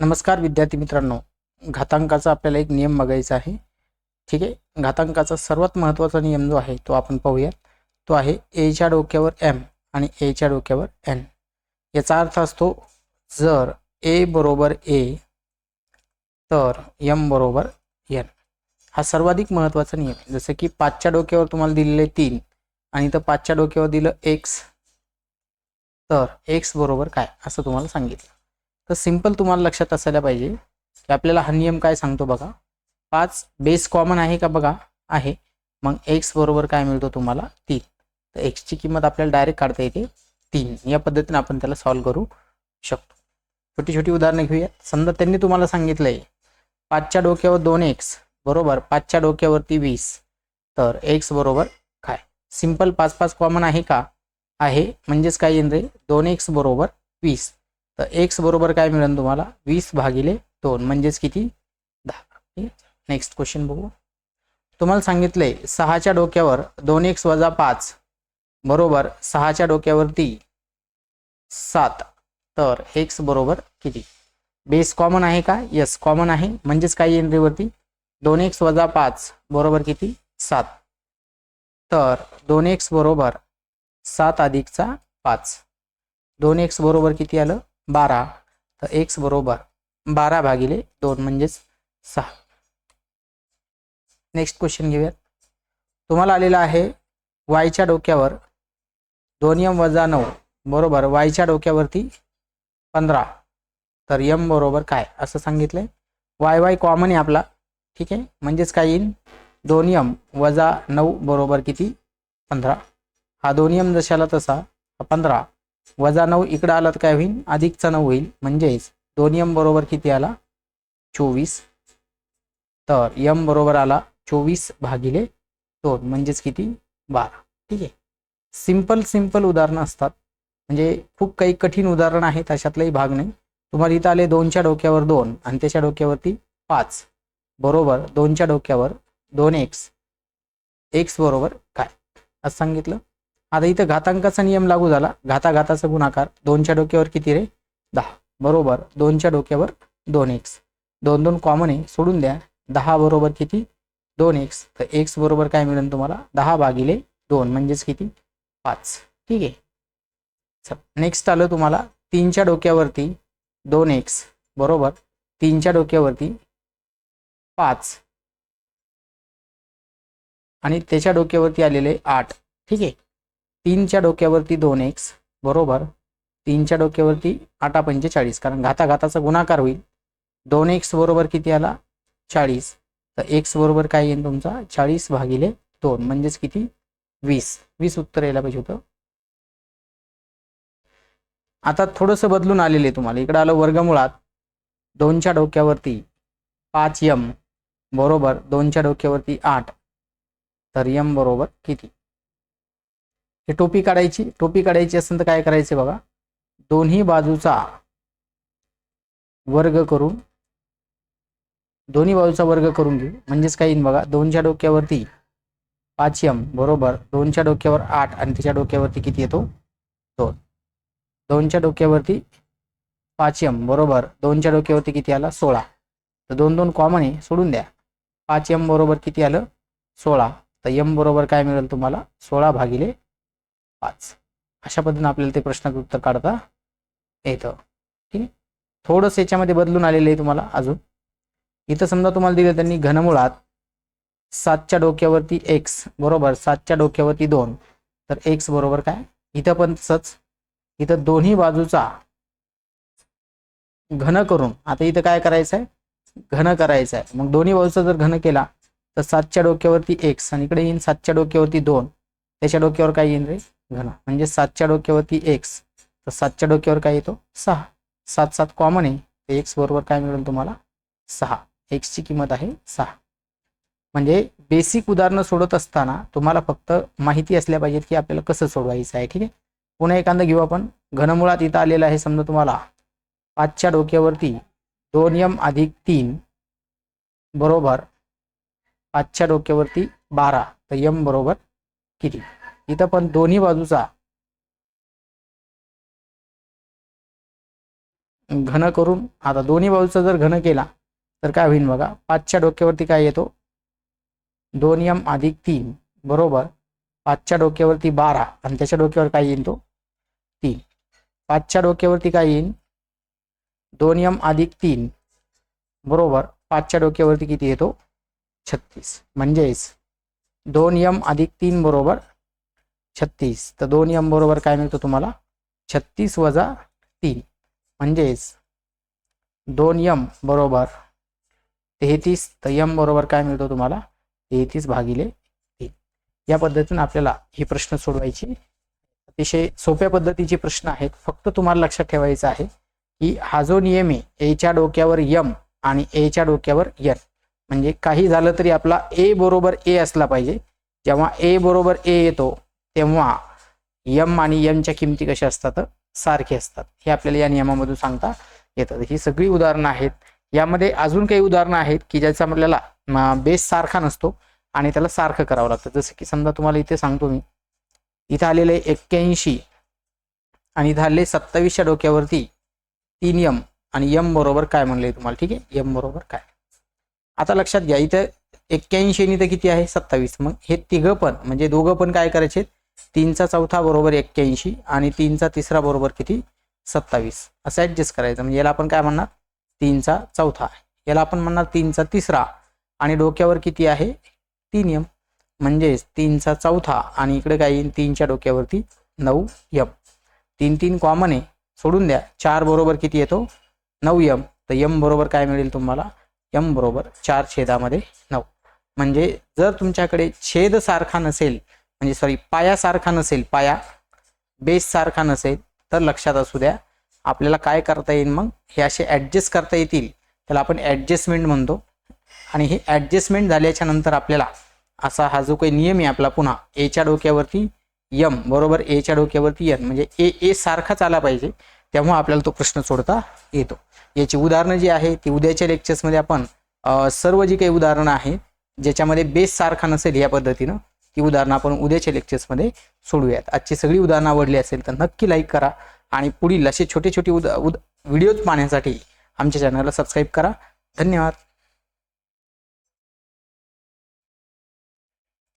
नमस्कार विद्यार्थी मित्रांनो. घातांकाचा आपल्याला एक नियम बघायचा आहे. ठीक आहे? घातांकाचा सर्वात महत्त्वाचा नियम जो आहे तो आपण पाहूयात. तो आहे एच्या डोक्यावर एम आणि एच्या डोक्यावर एन याचा अर्थ असतो जर ए बरोबर ए तर एम बरोबर एन हा सर्वाधिक महत्त्वाचा नियम आहे. जसं की पाचच्या डोक्यावर तुम्हाला दिलेले तीन आणि तर पाचच्या डोक्यावर दिलं एक्स तर एक्स बरोबर काय? असं तुम्हाला सांगितलं. तर सिंपल तुम्हाला लक्षात असायला पाहिजे की आपल्याला हा नियम काय सांगतो बघा. पाच बेस कॉमन आहे का बघा? आहे. मग एक्स बरोबर काय मिळतो तुम्हाला? तीन. तर एक्सची किंमत आपल्याला डायरेक्ट काढता येते तीन. या पद्धतीने आपण त्याला सॉल्व्ह करू शकतो. छोटी छोटी उदाहरणं घेऊया समजा त्यांनी तुम्हाला सांगितलं आहे पाचच्या डोक्यावर दोन एक्स बरोबर? पाचच्या डोक्यावरती वीस. तर एक्स बरोबर काय? सिंपल पाच पाच कॉमन आहे का? आहे. म्हणजेच काय येईल रे दोन एक्स बरोबर वीस. तर एक्स बरोबर काय मिळेल तुम्हाला? वीस भागिले दोन. म्हणजेच किती? दहा. नेक्स्ट क्वेश्चन बघू. तुम्हाला सांगितलंय सहाच्या डोक्यावर दोन एक्स वजा पाच बरोबर सहाच्या डोक्यावरती सात. तर एक्स बरोबर किती? बेस कॉमन आहे का? यस कॉमन आहे. म्हणजेच काय एंट्रीवरती दोन एक्स वजा पाच बरोबर किती? सात. तर दोन एक्स बरोबर सात अधिकचा पाच. दोन एक्स बरोबर किती आलं? बारा. तर एक्स बरोबर बारा भागिले दोन म्हणजेच सहा. नेक्स्ट क्वेश्चन घेऊयात. तुम्हाला आलेला आहे वायच्या डोक्यावर दोन यम वजा नऊ बरोबर वायच्या डोक्यावरती पंधरा. तर यम बरोबर काय? असं सांगितलंय. वाय वाय कॉमन आहे आपला. ठीक आहे? म्हणजेच काय येईल दोन यम वजा नऊ बरोबर किती? पंधरा. हा दोन यम जशाला तसा पंधरा. वजा नऊ इकडं आला तर काय होईल? अधिकचा नऊ होईल. म्हणजेच दोन यम बरोबर किती आला? चोवीस. तर यम बरोबर आला चोवीस भागिले दोन म्हणजेच किती? बारा. ठीक आहे. सिंपल सिंपल उदाहरणं असतात. म्हणजे खूप काही कठीण उदाहरण आहेत अशातलाही भाग नाही. तुम्हाला इथं आले दोनच्या डोक्यावर दोन आणि त्याच्या डोक्यावरती पाच. बरोबर दोनच्या डोक्यावर दोन एक्स एक्स बरोबर काय? असं सांगितलं? आता इथं घातांकाचा नियम लागू झाला. घाता घाताचा गुणाकार दोनच्या डोक्यावर किती रे? दहा. बरोबर दोनच्या डोक्यावर दोन एक्स दोन दोन कॉमन आहे सोडून द्या. दहा बरोबर किती? दोन एक्स तर एक्स बरोबर काय मिळेल तुम्हाला? दहा भागिले दोन म्हणजेच किती? पाच. ठीक आहे. चल नेक्स्ट आलं तुम्हाला. तीनच्या डोक्यावरती दोन एक्स बरोबर? तीनच्या डोक्यावरती पाच. आणि त्याच्या डोक्यावरती आलेले आठ. ठीक आहे. तीनच्या डोक्यावरती दोन एक्स बरोबर? तीनच्या डोक्यावरती आठा पंचेचाळीस कारण घाता घाताचा गुणाकार होईल. दोन एक्स बरोबर किती आला? चाळीस. तर एक्स बरोबर काय येईल तुमचा? चाळीस भागिले दोन. म्हणजेच किती? वीस. वीस उत्तर यायला पाहिजे होतं. आता थोडंसं बदलून आलेले तुम्हाला. इकडं आलं वर्गमुळात. दोनच्या डोक्यावरती पाच यम बरोबर? दोनच्या डोक्यावरती आठ. तर यम बरोबर किती? हे टोपी काढायची टोपी काढायची असेल तर काय करायचे बघा? दोन्ही बाजूचा वर्ग करून दोन्ही बाजूचा वर्ग करून घेऊ. म्हणजेच काय येईल बघा? दोनच्या डोक्यावरती पाच यम बरोबर? दोनच्या डोक्यावर आठ आणि त्याच्या डोक्यावरती किती येतो? दोन. दोनच्या डोक्यावरती पाच यम बरोबर? दोनच्या डोक्यावरती किती आला? सोळा. तर दोन दोन कॉमन आहे सोडून द्या. पाच यम बरोबर किती आलं? सोळा. तर यम बरोबर काय मिळेल तुम्हाला? सोळा भागिले पाच. अशा पद्धतीने आपल्याला ते प्रश्नाचं उत्तर काढता येतं. ठीक आहे? थोडंसं याच्यामध्ये बदलून आलेलं आहे तुम्हाला अजून. इथं समजा तुम्हाला दिलं त्यांनी घनमुळात सातच्या डोक्यावरती एक्स बरोबर? सातच्या डोक्यावरती दोन. तर एक्स बरोबर काय? इथं पण तसंच. इथं दोन्ही बाजूचा घन करून आता इथं काय करायचं आहे? घन करायचं आहे. मग दोन्ही बाजूचा जर घन केला तर सातच्या डोक्यावरती एक्स आणि इकडे येईन सातच्या डोक्यावरती दोन. त्याच्या डोक्यावर काय येईन रे? घन. म्हणजे सातच्या डोक्यावरती एक्स तर सातच्या डोक्यावर काय येतो? सहा. सात सात कॉमन आहे. तर एक्स बरोबर काय मिळेल तुम्हाला? सहा. एक्सची किंमत आहे सहा. म्हणजे बेसिक उदाहरणं सोडत असताना तुम्हाला फक्त माहिती असल्या पाहिजेत की आपल्याला कसं सोडवायचं आहे ठीक आहे? पुन्हा एखादं घेऊ आपण. घनमुळात इथं आलेलं आहे समजा तुम्हाला. पाचच्या डोक्यावरती दोन यम अधिक तीन बरोबर पाचच्या डोक्यावरती बारा. तर यम बरोबर किती इथं पण दोन्ही बाजूचा घन करून आता दोन्ही बाजूचा जर घन केला तर काय होईल बघा पाचच्या डोक्यावरती काय येतो? दोन यम अधिक तीन बरोबर? पाचच्या डोक्यावरती बारा आणि त्याच्या डोक्यावर काय येईल तो? तीन. पाचच्या डोक्यावरती काय येईल? दोन यम अधिक तीन बरोबर? पाचच्या डोक्यावरती किती येतो? छत्तीस. म्हणजेच दोन यम अधिक तीन बरोबर छत्तीस. तर दोन यम बरोबर काय मिळतो तुम्हाला? छत्तीस वजा तीन. म्हणजेच दोन यम बरोबर तेहतीस. तर यम बरोबर काय मिळतो तुम्हाला? तेहतीस भागिले तीन. या पद्धतीने आपल्याला हे प्रश्न सोडवायची. अतिशय सोप्या पद्धतीचे प्रश्न आहेत. फक्त तुम्हाला लक्षात ठेवायचं आहे की हा जो नियम आहे एच्या डोक्यावर यम आणि एच्या डोक्यावर यन म्हणजे काही झालं तरी आपला ए बरोबर ए असला पाहिजे. जेव्हा ए बरोबर ए येतो तेव्हा यम आणि यमच्या किमती कशा असतात? सारखे असतात. हे आपल्याला या नियमामधून सांगता येतात ही सगळी उदाहरणं आहेत. यामध्ये अजून काही उदाहरणं आहेत की ज्याचा आपल्याला बेस सारखा नसतो आणि त्याला सारखं करावं लागतं. जसं की समजा तुम्हाला इथे सांगतो मी. इथं आलेले एक्क्याऐंशी आणि इथं आलेले सत्तावीसच्या डोक्यावरती तीन यम आणि यम बरोबर काय म्हणले तुम्हाला? ठीक आहे? यम बरोबर काय? आता लक्षात घ्या इथं एक्क्याऐंशी आणि इथं किती आहे? सत्तावीस. मग हे तिघं पण म्हणजे दोघं पण काय करायचे तीनचा चौथा बरोबर एक्क्याऐंशी आणि तीनचा तिसरा बरोबर किती? सत्तावीस. असं ॲडजस्ट करायचं. म्हणजे याला आपण काय म्हणणार? तीनचा चौथा याला आपण म्हणणार तीनचा तिसरा. आणि डोक्यावर किती आहे? तीन यम म्हणजेच तीनचा चौथा आणि इकडे काय येईल तीनच्या डोक्यावरती नऊ यम तीन तीन कॉमन आहे. सोडून द्या. चार बरोबर किती येतो? नऊ यम तर यम बरोबर काय मिळेल तुम्हाला? यम बरोबर चार छेदामध्ये नऊ. म्हणजे जर तुमच्याकडे छेद सारखा नसेल म्हणजे सॉरी पाया सारखा नसेल पाया बेस सारखा नसेल तर लक्षात असू द्या आपल्याला काय करता येईल मग? हे असे ॲडजस्ट करता येतील. त्याला आपण ॲडजस्टमेंट म्हणतो. आणि हे ॲडजस्टमेंट झाल्याच्यानंतर आपल्याला असा हा जो काही नियम आहे आपला पुन्हा एच्या डोक्यावरती यम बरोबर एच्या डोक्यावरती यन म्हणजे ए ए सारखाच आला पाहिजे तेव्हा आपल्याला तो प्रश्न सोडता येतो. याची उदाहरणं जी आहे ती उद्याच्या लेक्चर्समध्ये आपण सर्व जी काही उदाहरणं आहेत ज्याच्यामध्ये बेस सारखा नसेल या पद्धतीनं ती उदाहरणं आपण उद्याच्या लेक्चर्समध्ये सोडूयात. आजची सगळी उदाहरणं आवडली असेल तर नक्की लाईक करा आणि पुढील असे छोटे छोटे उद उद व्हिडिओज पाहण्यासाठी आमच्या चॅनलला सबस्क्राईब करा. धन्यवाद.